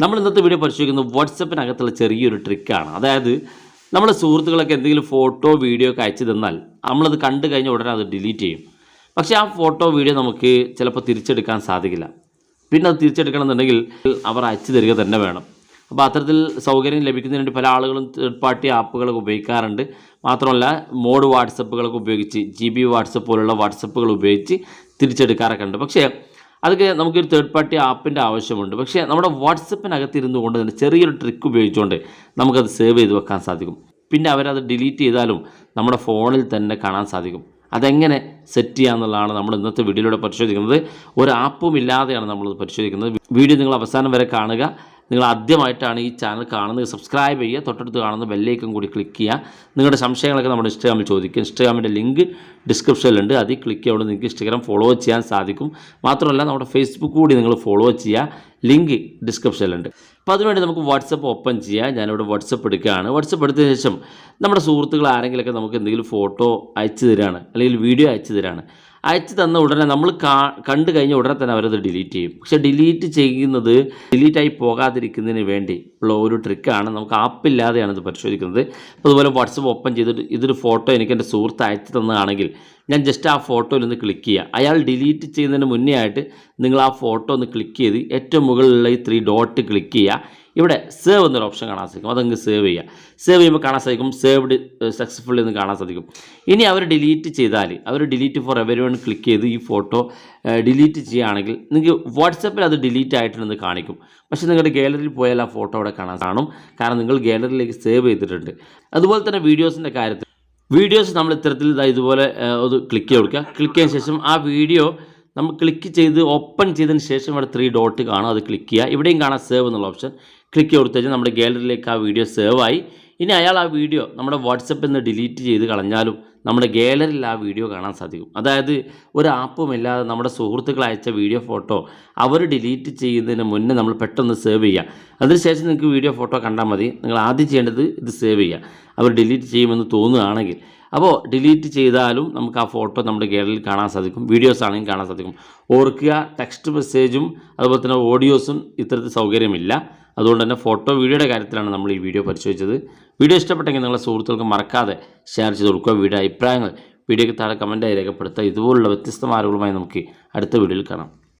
നമ്മൾ ഇന്നത്തെ വീഡിയോ പരിശോധിക്കുന്നത് വാട്സപ്പിനകത്തുള്ള ചെറിയൊരു ട്രിക്കാണ് അതായത് നമ്മുടെ സുഹൃത്തുക്കളൊക്കെ എന്തെങ്കിലും ഫോട്ടോ വീഡിയോ ഒക്കെ അയച്ചു തന്നാൽ നമ്മളത് കണ്ടു കഴിഞ്ഞാൽ ഉടനെ അത് ഡിലീറ്റ് ചെയ്യും. പക്ഷേ ആ ഫോട്ടോ വീഡിയോ നമുക്ക് ചിലപ്പോൾ തിരിച്ചെടുക്കാൻ സാധിക്കില്ല. പിന്നെ അത് തിരിച്ചെടുക്കണമെന്നുണ്ടെങ്കിൽ അവർ അയച്ചു തരിക തന്നെ വേണം. അപ്പോൾ അത്തരത്തിൽ സൗകര്യം ലഭിക്കുന്നതിന് വേണ്ടി പല ആളുകളും തേർഡ് പാർട്ടി ആപ്പുകളൊക്കെ ഉപയോഗിക്കാറുണ്ട്. മാത്രമല്ല മോഡ് വാട്സപ്പുകളൊക്കെ ഉപയോഗിച്ച് ജി ബി വാട്സപ്പ് പോലുള്ള വാട്സപ്പുകൾ ഉപയോഗിച്ച് തിരിച്ചെടുക്കാറൊക്കെ ഉണ്ട്. പക്ഷേ അതൊക്കെ നമുക്കൊരു തേർഡ് പാർട്ടി ആപ്പിന്റെ ആവശ്യമുണ്ട്. പക്ഷേ നമ്മുടെ വാട്സപ്പിനകത്ത് ഇരുന്നു കൊണ്ട് തന്നെ ചെറിയൊരു ട്രിക്ക് ഉപയോഗിച്ചുകൊണ്ട് നമുക്കത് സേവ് ചെയ്ത് വെക്കാൻ സാധിക്കും. പിന്നെ അവരത് ഡിലീറ്റ് ചെയ്താലും നമ്മുടെ ഫോണിൽ തന്നെ കാണാൻ സാധിക്കും. അതെങ്ങനെ സെറ്റ് ചെയ്യാന്നുള്ളതാണ് നമ്മൾ ഇന്നത്തെ വീഡിയോയിലൂടെ പരിശോധിക്കുന്നത്. ഒരു ആപ്പും ഇല്ലാതെയാണ് നമ്മളത് പരിശോധിക്കുന്നത്. വീഡിയോ നിങ്ങൾ അവസാനം വരെ കാണുക. നിങ്ങൾ ആദ്യമായിട്ടാണ് ഈ ചാനൽ കാണുന്നത് സബ്സ്ക്രൈബ് ചെയ്യുക തൊട്ടടുത്ത് കാണുന്ന ബെല്ലേക്കും കൂടി ക്ലിക്ക് ചെയ്യുക. നിങ്ങളുടെ സംശയങ്ങളൊക്കെ നമ്മുടെ ഇൻസ്റ്റാഗ്രാമിൽ ചോദിക്കും. ഇൻസ്റ്റാഗ്രാമിന്റെ ലിങ്ക് ഡിസ്ക്രിപ്ഷനിലുണ്ട് അതിൽ ക്ലിക്ക് ചെയ്യുമ്പോൾ നിങ്ങൾക്ക് ഇൻസ്റ്റാഗ്രാം ഫോളോ ചെയ്യാൻ സാധിക്കും. മാത്രമല്ല നമ്മുടെ ഫേസ്ബുക്ക് കൂടി നിങ്ങൾ ഫോളോ ചെയ്യുക. ലിങ്ക് ഡിസ്ക്രിപ്ഷനിലുണ്ട് അപ്പോൾ അതിനുവേണ്ടി നമുക്ക് വാട്സപ്പ് ഓപ്പൺ ചെയ്യാം. ഞാനിവിടെ വാട്സപ്പ് എടുക്കുകയാണ്. വാട്സപ്പ് എടുത്തതിന് ശേഷം നമ്മുടെ സുഹൃത്തുക്കൾ ആരെങ്കിലുമൊക്കെ നമുക്ക് എന്തെങ്കിലും ഫോട്ടോ അയച്ചു തരാണ് അല്ലെങ്കിൽ വീഡിയോ അയച്ചു തരാണ് അയച്ചു തന്ന ഉടനെ നമ്മൾ കണ്ടു കഴിഞ്ഞ ഉടനെ തന്നെ അവരത് ഡിലീറ്റ് ചെയ്യും. പക്ഷെ ഡിലീറ്റ് ചെയ്യുന്നത് ഡിലീറ്റായി പോകാതിരിക്കുന്നതിന് വേണ്ടി ഉള്ള ഒരു ട്രിക്കാണ് നമുക്ക് ആപ്പില്ലാതെയാണ് ഇത് പരിശോധിക്കുന്നത്. അതുപോലെ വാട്സപ്പ് ഓപ്പൺ ചെയ്തിട്ട് ഇതൊരു ഫോട്ടോ എനിക്ക് എന്റെ സുഹൃത്ത് അയച്ചു തന്നതാണെങ്കിൽ ഞാൻ ജസ്റ്റ് ആ ഫോട്ടോയിൽ ഒന്ന് ക്ലിക്ക് ചെയ്യുക അയാൾ ഡിലീറ്റ് ചെയ്യുന്നതിന് മുന്നേ ആയിട്ട് നിങ്ങൾ ആ ഫോട്ടോ ഒന്ന് ക്ലിക്ക് ചെയ്ത് ഏറ്റവും മുകളിലുള്ള ഈ ത്രീ ഡോട്ട് ക്ലിക്ക് ചെയ്യുക ഇവിടെ സേവ് എന്നൊരു ഓപ്ഷൻ കാണാൻ സാധിക്കും. അതങ്ങ് സേവ് ചെയ്യുക. സേവ് ചെയ്യുമ്പോൾ കാണാൻ സാധിക്കും സേവ്ഡ് സക്സസ്ഫുൾ എന്ന് കാണാൻ സാധിക്കും. ഇനി അവർ ഡിലീറ്റ് ചെയ്താൽ അവർ delete for everyone click ചെയ്ത് ഈ ഫോട്ടോ ഡിലീറ്റ് ചെയ്യുകയാണെങ്കിൽ നിങ്ങൾക്ക് വാട്സപ്പിൽ അത് ഡിലീറ്റ് ആയിട്ടുണ്ടെന്ന് കാണിക്കും. പക്ഷേ നിങ്ങളുടെ ഗാലറിയിൽ പോയാൽ ആ ഫോട്ടോ അവിടെ കാണാൻ കാണും. കാരണം നിങ്ങൾ ഗാലറിയിലേക്ക് സേവ് ചെയ്തിട്ടുണ്ട്. അതുപോലെ തന്നെ വീഡിയോസിന്റെ കാര്യത്തിൽ വീഡിയോസ് നമ്മൾ ഇത്തരത്തിൽ ഇതാ ഇതുപോലെ ഒന്ന് ക്ലിക്ക് ചെയ്ത് കൊടുക്കുക. ക്ലിക്ക് ചെയ്തതിന് ശേഷം ആ വീഡിയോ നമ്മൾ ക്ലിക്ക് ചെയ്ത് ഓപ്പൺ ചെയ്തതിന് ശേഷം ഇവിടെ ത്രീ ഡോട്ട് കാണും. അത് ക്ലിക്ക് ചെയ്യുക. ഇവിടെയും കാണാം സേവ് എന്നുള്ള ഓപ്ഷൻ ക്ലിക്ക് കൊടുത്തു നമ്മുടെ ഗാലറിയിലേക്ക് ആ വീഡിയോ സേവ് ആയി. ഇനി അയാൾ ആ വീഡിയോ നമ്മുടെ വാട്സപ്പിൽ നിന്ന് ഡിലീറ്റ് ചെയ്ത് കളഞ്ഞാലും നമ്മുടെ ഗാലറിയിൽ ആ വീഡിയോ കാണാൻ സാധിക്കും. അതായത് ഒരു ആപ്പുമില്ലാതെ നമ്മുടെ സുഹൃത്തുക്കൾ അയച്ച വീഡിയോ ഫോട്ടോ അവർ ഡിലീറ്റ് ചെയ്യുന്നതിന് മുന്നേ നമ്മൾ പെട്ടെന്ന് സേവ് ചെയ്യുക അതിനുശേഷം നിങ്ങൾക്ക് വീഡിയോ ഫോട്ടോ കണ്ടാൽ മതി. നിങ്ങൾ ആദ്യം ചെയ്യേണ്ടത് ഇത് സേവ് ചെയ്യുക അവർ ഡിലീറ്റ് ചെയ്യുമെന്ന് തോന്നുകയാണെങ്കിൽ. അപ്പോൾ ഡിലീറ്റ് ചെയ്താലും നമുക്ക് ആ ഫോട്ടോ നമ്മുടെ ഗാലറിയിൽ കാണാൻ സാധിക്കും. വീഡിയോസ് ആണെങ്കിൽ കാണാൻ സാധിക്കും. ഓർക്കുക ടെക്സ്റ്റ് മെസ്സേജും അതുപോലെ തന്നെ ഓഡിയോസും ഇത്തരത്തിൽ സൗകര്യമില്ല. അതുകൊണ്ട് തന്നെ ഫോട്ടോ വീഡിയോയുടെ കാര്യത്തിലാണ് നമ്മൾ ഈ വീഡിയോ പരിശോധിച്ചത്. വീഡിയോ ഇഷ്ടപ്പെട്ടെങ്കിൽ നിങ്ങളുടെ സുഹൃത്തുക്കൾക്ക് മറക്കാതെ ഷെയർ ചെയ്ത് കൊടുക്കുക. വീഡിയോ അഭിപ്രായങ്ങൾ വീഡിയോയ്ക്ക് താഴെ കമന്റായി രേഖപ്പെടുത്തുക. ഇതുപോലുള്ള വ്യത്യസ്തമായ അറിവുകളുമായി നമുക്ക് അടുത്ത വീഡിയോയിൽ കാണാം.